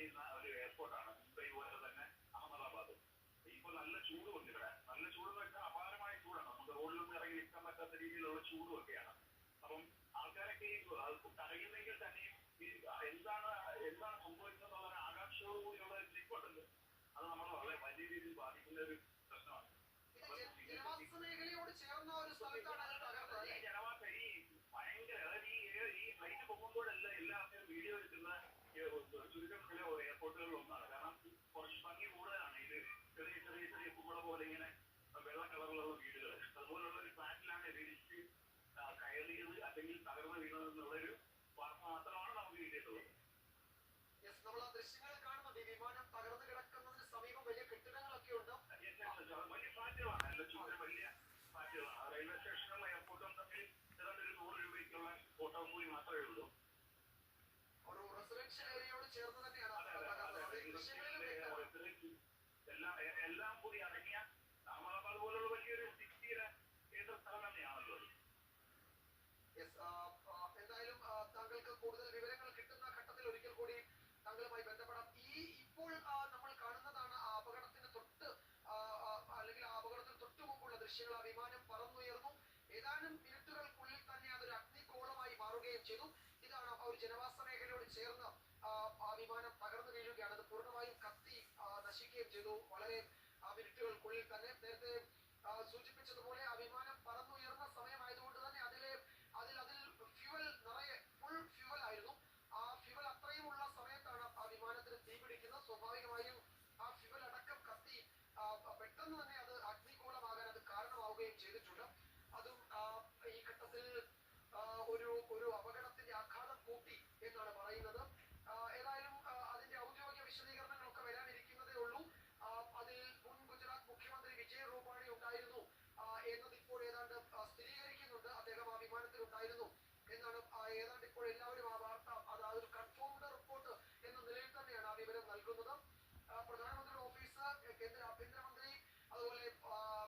ചെയ്യുന്ന ഒരു എയർപോർട്ടാണ്. മുംബൈ പോലെ തന്നെ അഹമ്മദാബാദ്. ഇപ്പോൾ നല്ല ചൂട് ഉണ്ട് ഇവിടെ. നല്ല ചൂട് എന്ന് വെച്ചാൽ അപാരമായ ചൂടാണ്. നമുക്ക് റോഡിലൊന്നും ഇറങ്ങി നിൽക്കാൻ പറ്റാത്ത രീതിയിലുള്ള ചൂടുമൊക്കെയാണ്. അപ്പം ആൾക്കാരൊക്കെ ഈ കരയുന്നെങ്കിൽ തന്നെയും എന്താണ് എന്താണ് സംഭവിക്കുന്നത് ആകാംക്ഷയോടുകൂടിയുള്ള ഒരു നിൽപ്പുണ്ട് വിമാനം തകർന്നു കിടക്കുന്നതിന് സമീപം വലിയ കെട്ടിടങ്ങളൊക്കെ ഉണ്ട്? വലിയ പാറ്റമാണ് ചുമതല വലിയ പാറ്റമാണ് റെയിൽവേ സ്റ്റേഷനും എയർപോർട്ടും തമ്മിൽ രൂപയ്ക്കുള്ള ഫോട്ടോ കൂടി മാത്രമേ ഉള്ളൂ ഒരു റെസിഡൻഷ്യൽ ഏരിയയോട് ചേർന്ന് തന്നെയാണ് ജനവാസ മേഖലയോട് ചേർന്ന്